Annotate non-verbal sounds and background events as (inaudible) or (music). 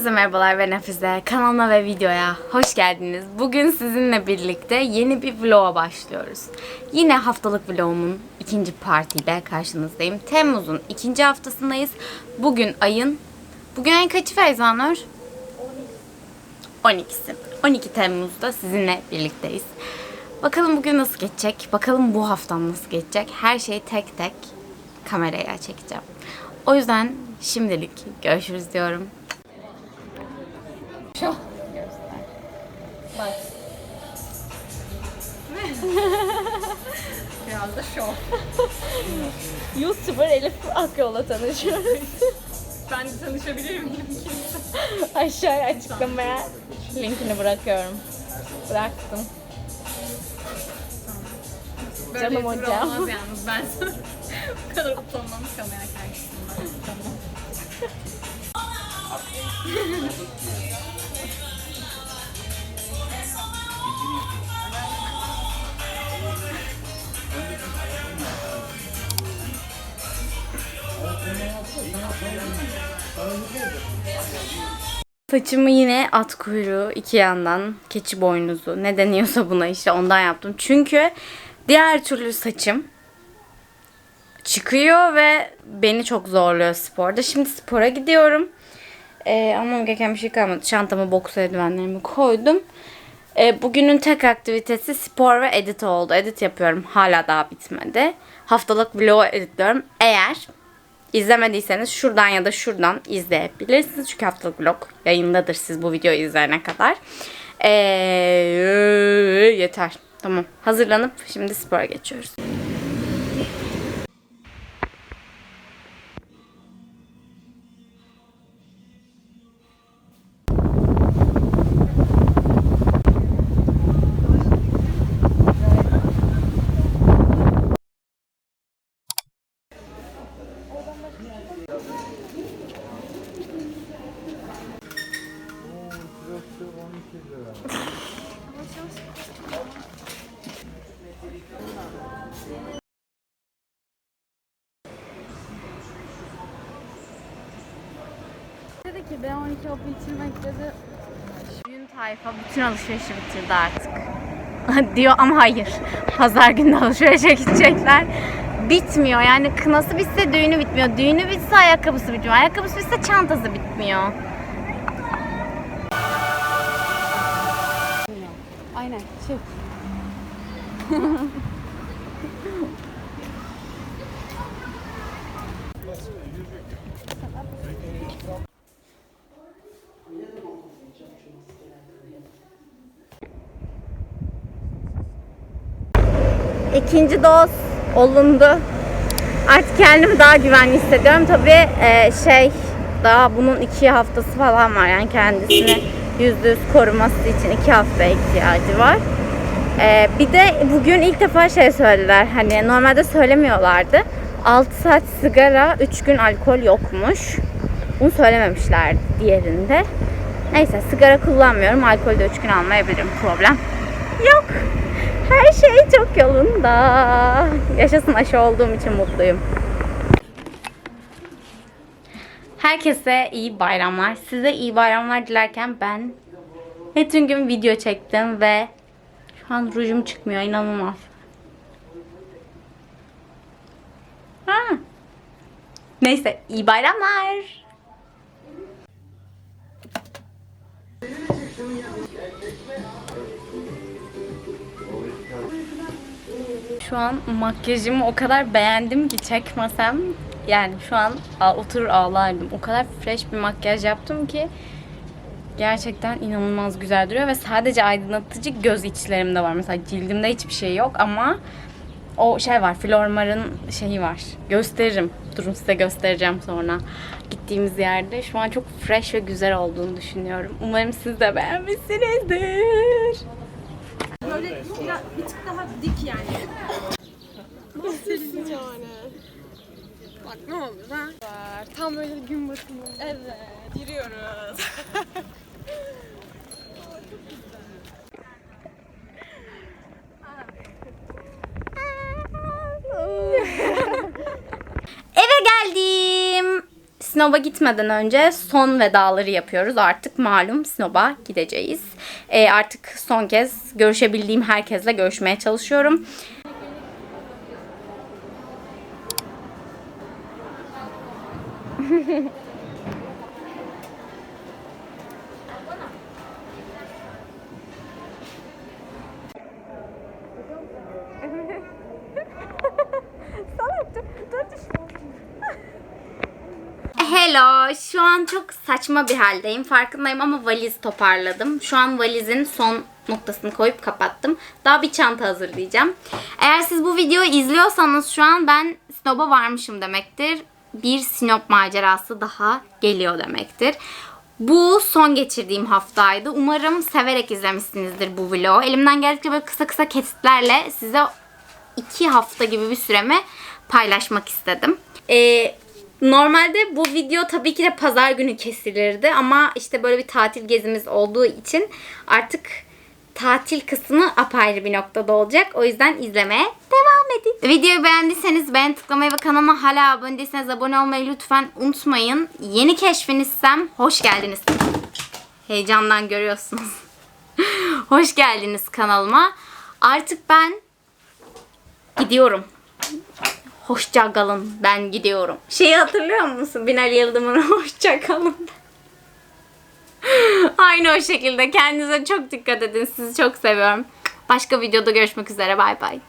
Herkese merhabalar ben Hafize. Kanalıma ve videoya hoş geldiniz. Bugün sizinle birlikte yeni bir vloga başlıyoruz. Yine haftalık vlogumun ikinci partiyle karşınızdayım. Temmuz'un ikinci haftasındayız. Bugün ayın... Bugün ayın kaçı Feyzanur? 12'si. 12 Temmuz'da sizinle birlikteyiz. Bakalım bugün nasıl geçecek? Bakalım bu haftam nasıl geçecek? Her şeyi tek tek kameraya çekeceğim. O yüzden şimdilik görüşürüz diyorum. Şu. Bak. Biraz da şov. YouTuber Elif Akyol'la tanışıyoruz. Ben de tanışabilir miyim? Aşağıya açıklamaya linkini bırakıyorum. Bıraktım. Böyle Canım bir hocam. Olmaz yalnız ben sana. (laughs) Bu kadar utanmam kamera karşısında. Tamam. (laughs) Saçımı yine at kuyruğu iki yandan keçi boynuzu ne deniyorsa buna işte ondan yaptım. Çünkü diğer türlü saçım çıkıyor ve beni çok zorluyor sporda. Şimdi spora gidiyorum. Ee, ama gereken bir şey kalmadı. Çantama boks eldivenlerimi koydum. Ee, bugünün tek aktivitesi spor ve edit oldu. Edit yapıyorum. Hala daha bitmedi. Haftalık vlog editliyorum. Eğer İzlemediyseniz şuradan ya da şuradan izleyebilirsiniz. Çünkü haftalık vlog yayındadır siz bu videoyu izleyene kadar. Ee, yeter. Tamam. Hazırlanıp şimdi spora geçiyoruz. Dedi ki B12 hapı içirmek dedi. Düğün tayfa bütün alışverişi bitirdi artık. (laughs) Diyor ama hayır. Pazar günü alışverişe gidecekler. Bitmiyor yani kınası bitse düğünü bitmiyor. Düğünü bitse ayakkabısı bitmiyor. Ayakkabısı bitse çantası bitmiyor. Aynen çık. İkinci doz olundu. Artık kendimi daha güvenli hissediyorum. Tabii e, şey daha bunun iki haftası falan var. Yani kendisini yüzde yüz koruması için iki hafta ihtiyacı var. E, bir de bugün ilk defa şey söylediler. Hani normalde söylemiyorlardı. 6 saat sigara, 3 gün alkol yokmuş. Bunu söylememişler diğerinde. Neyse sigara kullanmıyorum. Alkol de 3 gün almayabilirim. Problem yok. Her şey çok yolunda. Yaşasın aşı olduğum için mutluyum. Herkese iyi bayramlar. Size iyi bayramlar dilerken ben bütün gün video çektim ve şu an rujum çıkmıyor. inanılmaz. Ha. Neyse iyi bayramlar. Şu an makyajımı o kadar beğendim ki çekmesem yani şu an oturur ağlardım. O kadar fresh bir makyaj yaptım ki gerçekten inanılmaz güzel duruyor ve sadece aydınlatıcı göz içlerimde var. Mesela cildimde hiçbir şey yok ama o şey var. Flormar'ın şeyi var. Gösteririm. Durun size göstereceğim sonra. Gittiğimiz yerde şu an çok fresh ve güzel olduğunu düşünüyorum. Umarım siz de beğenmişsinizdir. Böyle ya, bir tık daha dik yani. Nasılsın yani? Bak ne oldu ha? Tam böyle gün batımı. Evet. Giriyoruz. (laughs) Eve geldim. Sinop'a gitmeden önce son vedaları yapıyoruz. Artık malum Sinop'a gideceğiz. Ee, artık son kez görüşebildiğim herkesle görüşmeye çalışıyorum. Hello. Şu an çok saçma bir haldeyim. Farkındayım ama valiz toparladım. Şu an valizin son noktasını koyup kapattım. Daha bir çanta hazırlayacağım. Eğer siz bu videoyu izliyorsanız şu an ben Sinop'a varmışım demektir. Bir Sinop macerası daha geliyor demektir. Bu son geçirdiğim haftaydı. Umarım severek izlemişsinizdir bu vlogu. Elimden geldikçe böyle kısa kısa kesitlerle size iki hafta gibi bir süremi paylaşmak istedim. Ee, normalde bu video tabii ki de pazar günü kesilirdi ama işte böyle bir tatil gezimiz olduğu için artık tatil kısmı apayrı bir noktada olacak. O yüzden izlemeye devam edin. Videoyu beğendiyseniz beğen tıklamayı ve kanalıma hala abone değilseniz abone olmayı lütfen unutmayın. Yeni keşfinizsem hoş geldiniz. Heyecandan görüyorsunuz. (laughs) hoş geldiniz kanalıma. Artık ben gidiyorum. Hoşça kalın. Ben gidiyorum. Şeyi hatırlıyor musun? Binali Yıldırım'ın (laughs) hoşça kalın. (laughs) Aynı o şekilde. Kendinize çok dikkat edin. Sizi çok seviyorum. Başka videoda görüşmek üzere. Bay bay.